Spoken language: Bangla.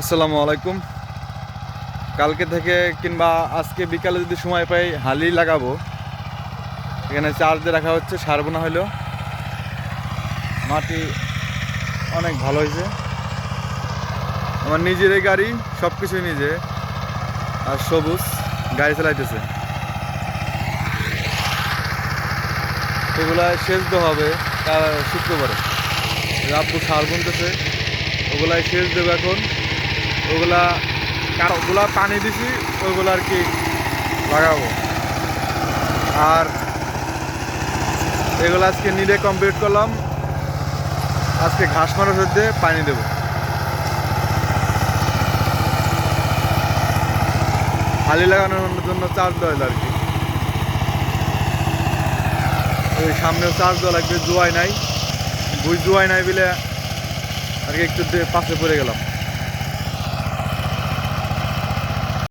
আসসালামু আলাইকুম। কালকে থেকে কিংবা আজকে বিকালে যদি সময় পাই হালি লাগাবো। এখানে চার্জ রাখা হচ্ছে, সারবো না হলেও। মাটি অনেক ভালো হয়েছে। আমার নিজেরই গাড়ি সব কিছুই নিজে। আর সবুজ, গাড়ি চালাইতেছে। এগুলা দেওয়া হবে শুক্রবারে। আব্বু সার বুনতেছে, ওগুলাই সেচ দেবো এখন। ওগুলা কার ওগুলা পানি দিছি ওইগুলো আর কি লাগাবো। আর এগুলো আজকে নিডে কমপ্লিট করলাম। আজকে ঘাস মারা দিয়ে পানি দেবো। হালি লাগানোর জন্য চার্জ দেওয়া আর কি। ওই সামনেও চার্জ দেওয়া লাগবে জোয়াই নাই। বুঝ জোয়াই নাই বলে আর কি একটু পাশে পড়ে গেলাম।